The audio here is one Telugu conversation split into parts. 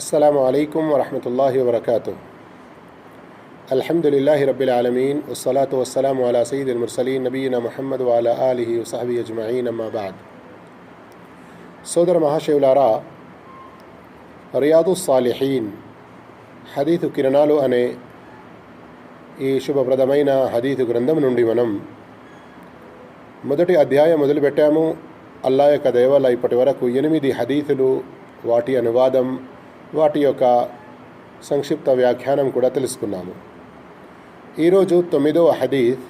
అస్సలం అయికం వరహతుల్లా వరకాతు అల్హమ్దుల్లాహి రబ్బిల్ ఆలమీన్ వసలాతు వసలాం అలా సయీద్ ముర్సలీ నబీన మహమ్మద్ వాలా అలీహి సహబీ అజ్మయీన్ అమ్మాబాద్ సోదర మహాశివులారా రియాదు సాలిహీన్ హదీతు కిరణాలు అనే ఈ శుభప్రదమైన హదీతు గ్రంథం నుండి మనం మొదటి అధ్యాయం మొదలుపెట్టాము అల్లా యొక్క దయవల్ల ఇప్పటి వరకు ఎనిమిది హదీతులు వాటి అనువాదం వాటి యొక్క సంక్షిప్త వ్యాఖ్యానం కూడా తెలుసుకున్నాము ఈరోజు తొమ్మిదవ hadith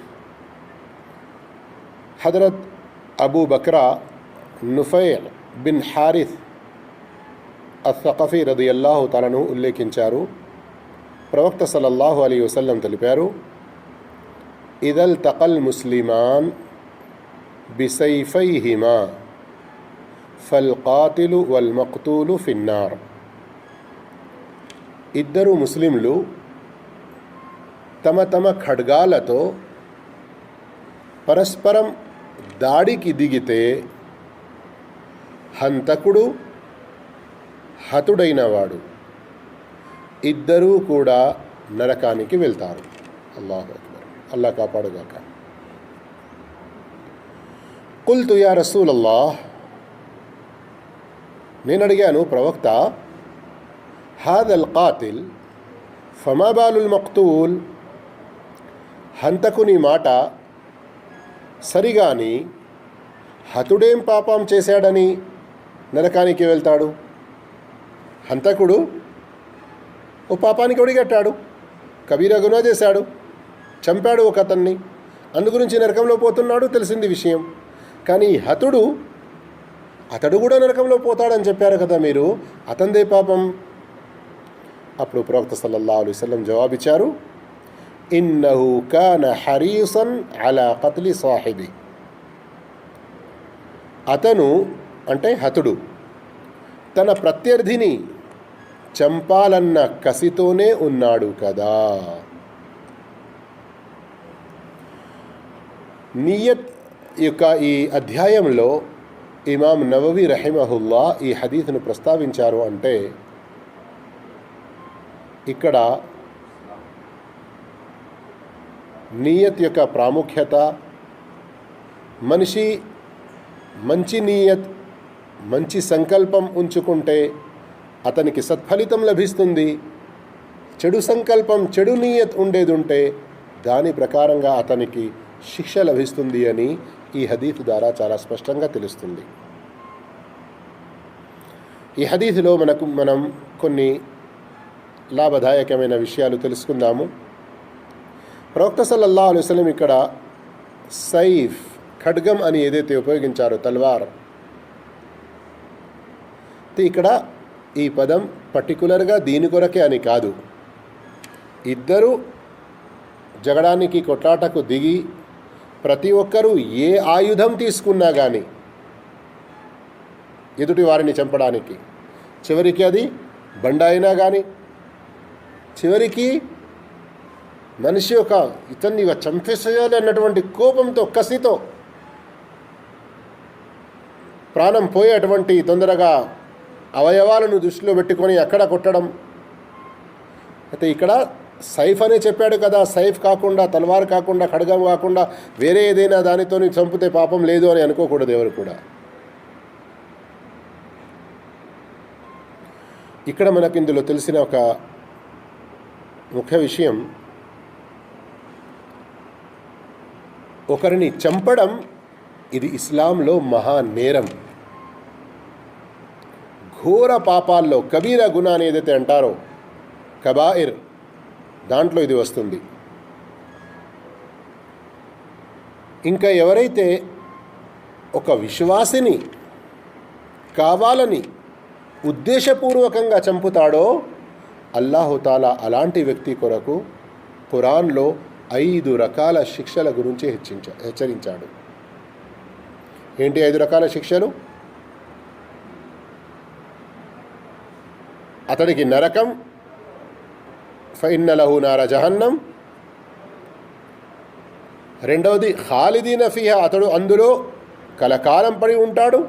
Hazrat Abu Bakra Nufai bin Harith Assaqafi రదియల్లాహు తలను ఉల్లేఖించారు ప్రవక్త సల్లల్లాహు అలీ వసల్లం తెలిపారు ఇదల్ తకల్ ముస్లిమాన్ బిసైఫైహిమా ఫల్ కాతిలు వల్ మక్తూలు ఫిన్నార్ ఇద్దరు ముస్లింలు తమ తమ ఖడ్గాలతో పరస్పరం దాడికి దిగితే హంతకుడు హతుడైనవాడు. ఇద్దరూ కూడా నరకానికి వెళ్తారు. అల్లాహు అక్బర్. అల్లా కాపాడుగాక. కుల్తు యా అల్లాహ్ నేను అడిగాను ప్రవక్త హాదల్ కాతిల్ ఫమాబాలుల్ మక్తూల్ హంతకుని మాట సరిగాని హతుడేం పాపం చేశాడని నరకానికి వెళ్తాడు హంతకుడు ఓ పాపానికి ఒడిగట్టాడు కబీరా గునా చేశాడు చంపాడు ఒక అతన్ని అందుగురించి నరకంలో పోతున్నాడు తెలిసింది విషయం కానీ హతుడు అతడు కూడా నరకంలో పోతాడని చెప్పారు కదా మీరు అతందే పాపం అప్పుడు ప్రవక్త సల్లల్లా అలైహి వసల్లం జవాబిచ్చారు ఇన్నహు కాన హరీసన్ అలా కత్లి సాహిబి. అతను అంటే హతుడు తన ప్రత్యర్థిని చంపాలన్న కసితోనే ఉన్నాడు కదా. నియత్ యొక్క ఈ అధ్యాయంలో ఇమాం నవవి రహిమహుల్లా ఈ హదీస్ను ప్రస్తావించారు అంటే ఇక్కడ నీయత్ యొక్క ప్రాముఖ్యత మనిషి మంచి నీయత్ మంచి సంకల్పం ఉంచుకుంటే అతనికి సత్ఫలితం లభిస్తుంది. చెడు సంకల్పం చెడు నీయత్ ఉండేది ఉంటే దాని ప్రకారంగా అతనికి శిక్ష లభిస్తుంది అని ఈ హదీఫ్ ద్వారా చాలా స్పష్టంగా తెలుస్తుంది. ఈ హదీఫ్లో మనకు మనం కొన్ని లాభదాయకమైన విషయాలు తెలుసుకుందాము. ప్రవక్త సల్లల్లా అలుసలం ఇక్కడ సైఫ్ ఖడ్గం అని ఏదైతే ఉపయోగించారో తల్వార్ ఇక్కడ ఈ పదం పర్టికులర్గా దీని కొరకే అని కాదు. ఇద్దరు జగడానికి కొట్లాటకు దిగి ప్రతి ఒక్కరూ ఏ ఆయుధం తీసుకున్నా కానీ ఎదుటి వారిని చంపడానికి చివరికి అది బండ అయినా కానీ చివరికి మనిషి ఒక ఇతన్ని చంపేసేయాలి అన్నటువంటి కోపంతో కసితో ప్రాణం పోయేటువంటి తొందరగా అవయవాలను దృష్టిలో పెట్టుకొని అక్కడ కొట్టడం? అయితే ఇక్కడ సైఫ్ అనే చెప్పాడు కదా సైఫ్ కాకుండా తల్వార్ కాకుండా ఖడ్గం కాకుండా వేరే ఏదైనా దానితో చంపితే పాపం లేదు అని అనుకోకూడదు ఎవరు కూడా. ఇక్కడ మనకు ఇందులో తెలిసిన ఒక ముఖ్య విషయం ఒకరిని చంపడం ఇది ఇస్లాంలో మహా నేరం. ఘోర పాపాల్లో కబీర గుణ అని ఏదైతే అంటారో కబాయిర్ దాంట్లో ఇది వస్తుంది. ఇంకా ఎవరైతే ఒక విశ్వాసిని కావాలని ఉద్దేశపూర్వకంగా చంపుతాడో అల్లాహుతాలా అలాంటి వ్యక్తి కొరకు ఖురాన్లో ఐదు రకాల శిక్షల గురించి హెచ్చించ హెచ్చరించాడు. ఏంటి ఐదు రకాల శిక్షలు? అతడికి నరకం ఫైన్నలహు నార జహన్నం. రెండవది ఖాలిదీన ఫిహ అతడు అందులో కలకాలం పడి ఉంటాడు.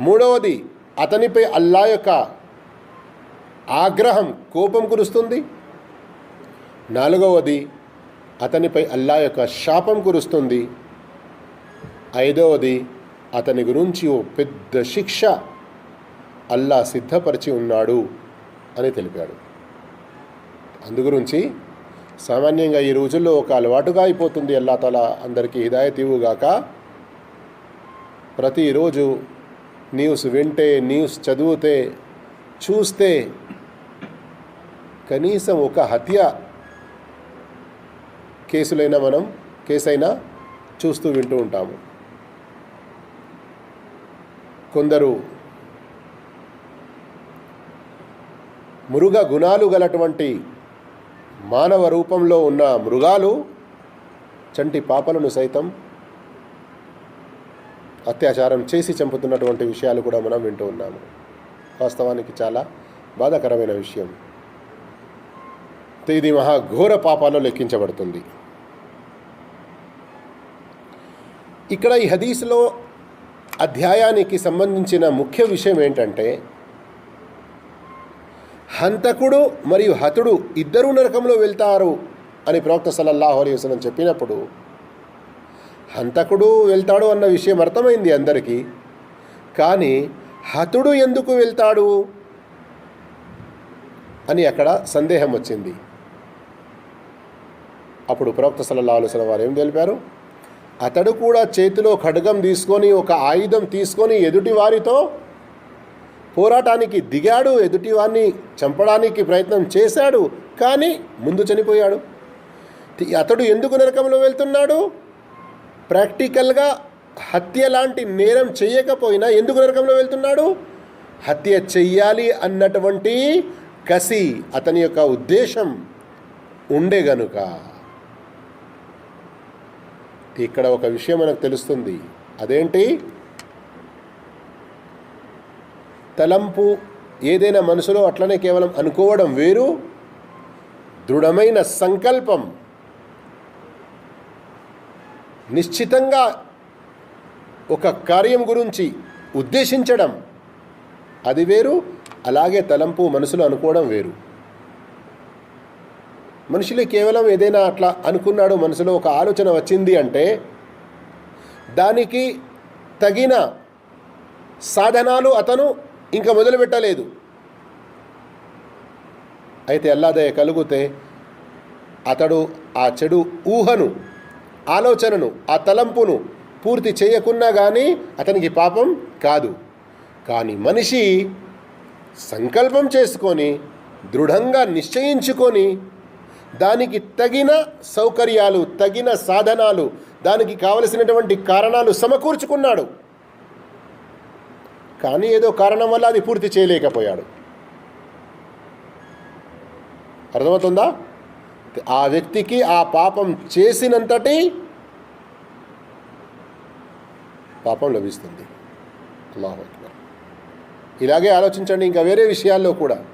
మూడవది అతనిపై అల్లా యొక్క ఆగ్రహం కోపం కురుస్తుంది. నాలుగవది అతనిపై అల్లా యొక్క శాపం కురుస్తుంది. ఐదవది అతని గురించి ఓ పెద్ద శిక్ష అల్లా సిద్ధపరిచి ఉన్నాడు అని తెలిపాడు. అందుగురించి సామాన్యంగా ఈ రోజుల్లో ఒక అలవాటుగా అయిపోతుంది. అల్లా తల అందరికీ హిదాయత్ ఇవ్వుగాక ప్రతిరోజు న్యూస్ వింటే న్యూస్ చదివితే చూస్తే కనీసం ఒక హత్య కేసులైనా మనం కేసైనా చూస్తూ వింటూ ఉంటాము. కొందరు మృగ గుణాలు గలటువంటి మానవ రూపంలో ఉన్న మృగాలు చంటి పాపలను సైతం అత్యాచారం చేసి చంపుతున్నటువంటి విషయాలు కూడా మనం వింటూ ఉన్నాము. వాస్తవానికి చాలా బాధాకరమైన విషయం. ఇది మహాఘోర పాపాలు లెక్కించబడుతుంది. ఇక్కడ ఈ హదీస్లో అధ్యాయానికి సంబంధించిన ముఖ్య విషయం ఏంటంటే హంతకుడు మరియు హతుడు ఇద్దరు నరకంలో వెళ్తారు అని ప్రవక్త సల్లల్లాహు అలీ వసలం చెప్పినప్పుడు హంతకుడు వెళ్తాడు అన్న విషయం అర్థమైంది అందరికీ కానీ హతుడు ఎందుకు వెళ్తాడు అని అక్కడ సందేహం వచ్చింది. అప్పుడు ప్రవక్త సల్లల్లాహు అలైహి వారు ఏం తెలిపారు? అతడు కూడా చేతిలో ఖడ్గం తీసుకొని ఒక ఆయుధం తీసుకొని ఎదుటి వారితో పోరాటానికి దిగాడు ఎదుటివారిని చంపడానికి ప్రయత్నం చేశాడు కానీ ముందు చనిపోయాడు. అతడు ఎందుకు నరకంలో వెళ్తున్నాడు? ప్రాక్టికల్గా హత్య లాంటి నేరం చేయకపోయినా ఎందుకు నరకంలో వెళ్తున్నాడు? హత్య చెయ్యాలి అన్నటువంటి కసి అతని యొక్క ఉద్దేశం ఉండే గనుక. ఇక్కడ ఒక విషయం మనకు తెలుస్తుంది. అదేంటి? తలంపు ఏదైనా మనసులో అట్లనే కేవలం అనుకోవడం వేరు. దృఢమైన సంకల్పం నిశ్చితంగా ఒక కార్యం గురించి ఉద్దేశించడం అది వేరు. అలాగే తలంపు మనసులో అనుకోవడం వేరు. మనుషులు కేవలం ఏదైనా అట్లా అనుకున్నాడు మనసులో ఒక ఆలోచన వచ్చింది అంటే దానికి తగిన సాధనాలు అతను ఇంకా మొదలుపెట్టలేదు. అయితే అల్లాదయ కలిగితే అతడు ఆ చెడు ఊహను ఆలోచనను ఆ తలంపును పూర్తి చేయకున్నా కానీ అతనికి పాపం కాదు. కానీ మనిషి సంకల్పం చేసుకొని దృఢంగా నిశ్చయించుకొని దానికి తగిన సౌకర్యాలు తగిన సాధనాలు దానికి కావలసినటువంటి కారణాలు సమకూర్చుకున్నాడు. కానీ ఏదో కారణం వల్ల అది పూర్తి చేయలేకపోయాడు. అర్థమవుతుందా? ఆ వ్యక్తికి ఆ పాపం చేసినంతటి పాపం లభిస్తుంది. అల్లాహు ఇలాగే ఆలోచించండి ఇంకా వేరే విషయాల్లో కూడా.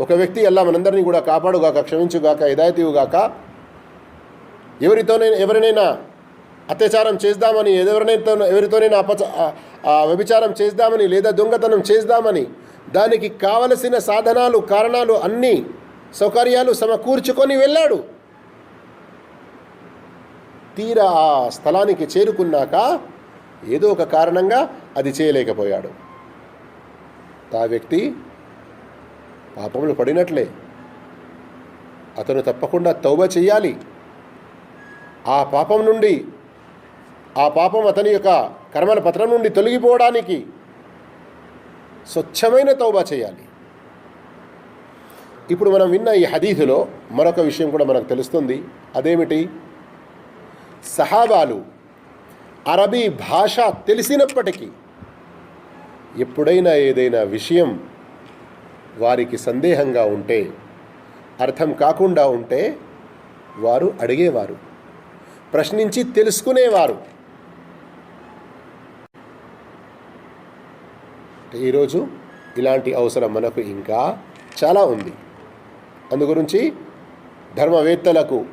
ఒక వ్యక్తి అల్లా మనందరినీ కూడా కాపాడుగాక క్షమించుగాక హిదాయతీవుగాక ఎవరితోనైనా ఎవరినైనా అత్యాచారం చేద్దామని ఎవరినైతే ఎవరితోనైనా అపచ ఆ వ్యభిచారం చేద్దామని లేదా దొంగతనం చేద్దామని దానికి కావలసిన సాధనాలు కారణాలు అన్నీ సౌకర్యాలు సమకూర్చుకొని వెళ్ళాడు. తీరా ఆ స్థలానికి చేరుకున్నాక ఏదో ఒక కారణంగా అది చేయలేకపోయాడు. ఆ వ్యక్తి పాపములు పడినట్లే. అతను తప్పకుండా తౌబ చెయ్యాలి. ఆ పాపం నుండి ఆ పాపం అతని యొక్క కర్మల పత్రం నుండి తొలగిపోవడానికి స్వచ్ఛమైన తౌబా చేయాలి ఇప్పుడు మనం విన్న ఈ హదీదులో మరొక విషయం కూడా మనకు తెలుస్తుంది. అదేమిటి? సహాబాలు అరబీ భాష తెలిసినప్పటికీ ఎప్పుడైనా ఏదైనా విషయం వారికి సందేహంగా ఉంటే అర్థం కాకుండా ఉంటే వారు అడిగేవారు ప్రశ్నించి తెలుసుకునేవారు. ఈరోజు ఇలాంటి అవసరం మనకు ఇంకా చాలా ఉంది. అందుగురించి ధర్మవేత్తలకు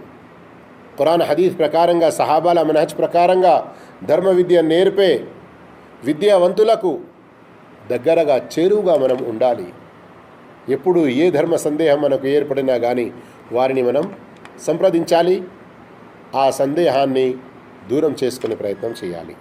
ఖురాన్ హదీఫ్ ప్రకారంగా సహాబాల మనహజ్ ప్రకారంగా ధర్మ విద్య నేర్పే విద్యావంతులకు దగ్గరగా చేరువుగా మనం ఉండాలి. ఎప్పుడు ఏ ధర్మ సందేహం మనకు ఏర్పడినా కానీ వారిని మనం సంప్రదించాలి. ఆ సందేహాన్ని దూరం చేసుకునే ప్రయత్నం చేయాలి.